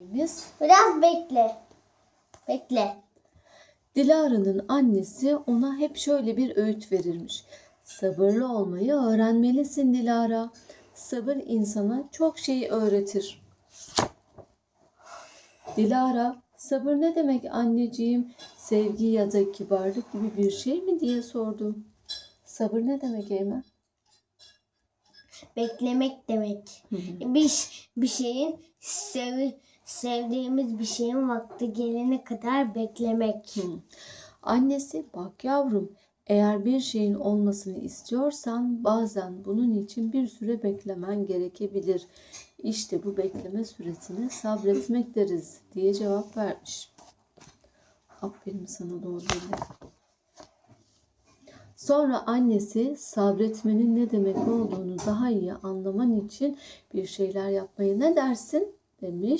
Biz Biraz bekle. Bekle. Dilara'nın annesi ona hep şöyle bir öğüt verirmiş. Sabırlı olmayı öğrenmelisin Dilara. Sabır insana çok şey öğretir. Dilara, sabır ne demek anneciğim? Sevgi ya da kibarlık gibi bir şey mi diye sordu. Sabır ne demek Eymen? Beklemek demek. Bir, bir şeyin sev, sevdiğimiz bir şeyin vakti gelene kadar beklemek. Annesi bak yavrum eğer bir şeyin olmasını istiyorsan bazen bunun için bir süre beklemen gerekebilir. İşte bu bekleme süresine sabretmek deriz diye cevap vermiş. Aferin sana doğru. Sonra annesi sabretmenin ne demek olduğunu daha iyi anlaman için bir şeyler yapmaya ne dersin demiş.